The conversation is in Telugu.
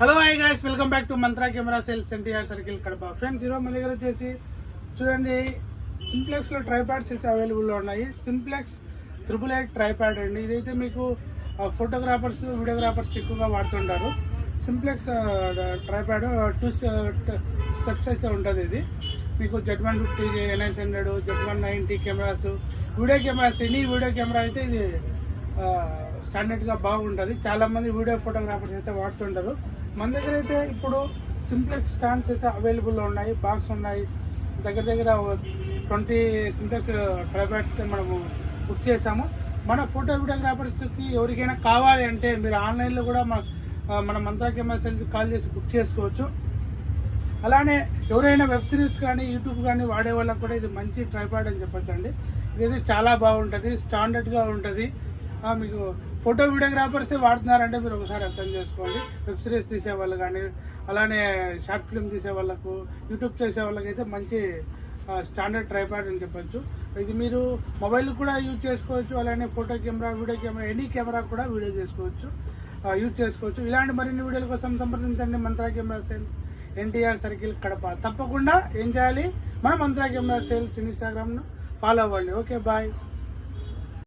Hello hi guys welcome back to Mantra camera sales NTR circle Kadapa friends ఈరోజు మన దగ్గర వచ్చేసి చూడండి సింప్లెక్స్లో ట్రైప్యాడ్స్ అయితే అవైలబుల్లో ఉన్నాయి. సింప్లెక్స్ త్రిపుల్ ఎయిట్ ట్రైప్యాడ్ అండి. ఇదైతే మీకు ఫోటోగ్రాఫర్స్ వీడియోగ్రాఫర్స్ ఎక్కువగా వాడుతుంటారు. సింప్లెక్స్ ట్రైప్యాడ్ టూ స్టెప్స్ అయితే ఉంటుంది ఇది. మీకు Z one fifty NS hundred Z one ninety cameras video cameras any video camera అయితే ఇది స్టాండర్డ్గా బాగుంటుంది. చాలామంది వీడియో ఫోటోగ్రాఫర్స్ అయితే వాడుతుంటారు. మన దగ్గర అయితే ఇప్పుడు సింప్లెక్స్ స్టాండ్స్ అయితే అవైలబుల్లో ఉన్నాయి బాక్స్ ఉన్నాయి. దగ్గర దగ్గర ట్వంటీ సింప్లెక్స్ ట్రైబ్యాట్స్ మనము బుక్ చేసాము మన ఫోటో వీడియోగ్రాఫర్స్కి ఎవరికైనా కావాలి అంటే మీరు ఆన్లైన్లో కూడా మన మన మంత్రా కెమెరా సెల్స్ కాల్ చేసి బుక్ చేసుకోవచ్చు. అలానే ఎవరైనా వెబ్ సిరీస్ కానీ యూట్యూబ్ కానీ వాడే వాళ్ళకి కూడా ఇది మంచి ట్రైపాడ్ అని చెప్పచ్చండి. ఇదైతే ఇది చాలా బాగుంటుంది స్టాండర్డ్గా ఉంటుంది. మీకు ఫోటో వీడియోగ్రాఫర్సే వాడుతున్నారంటే మీరు ఒకసారి అర్థం చేసుకోండి. వెబ్ సిరీస్ తీసే వాళ్ళు కానీ అలానే షార్ట్ ఫిల్మ్ తీసే వాళ్ళకు యూట్యూబ్ చేసే వాళ్ళకైతే అయితే మంచి స్టాండర్డ్ ట్రైపాడ్ అని చెప్పొచ్చు. ఇది మీరు మొబైల్ కూడా యూజ్ చేసుకోవచ్చు అలానే photo camera video camera any camera కూడా వీడియో చేసుకోవచ్చు యూజ్ చేసుకోవచ్చు. ఇలాంటి మరిన్ని వీడియోల కోసం సంప్రదించండి Mantra camera sales NTR circle Kadapa. తప్పకుండా ఏం చేయాలి? మన మంత్రా కెమెరా సేల్స్ ఇన్స్టాగ్రామ్ను ఫాలో అవ్వండి. Okay bye.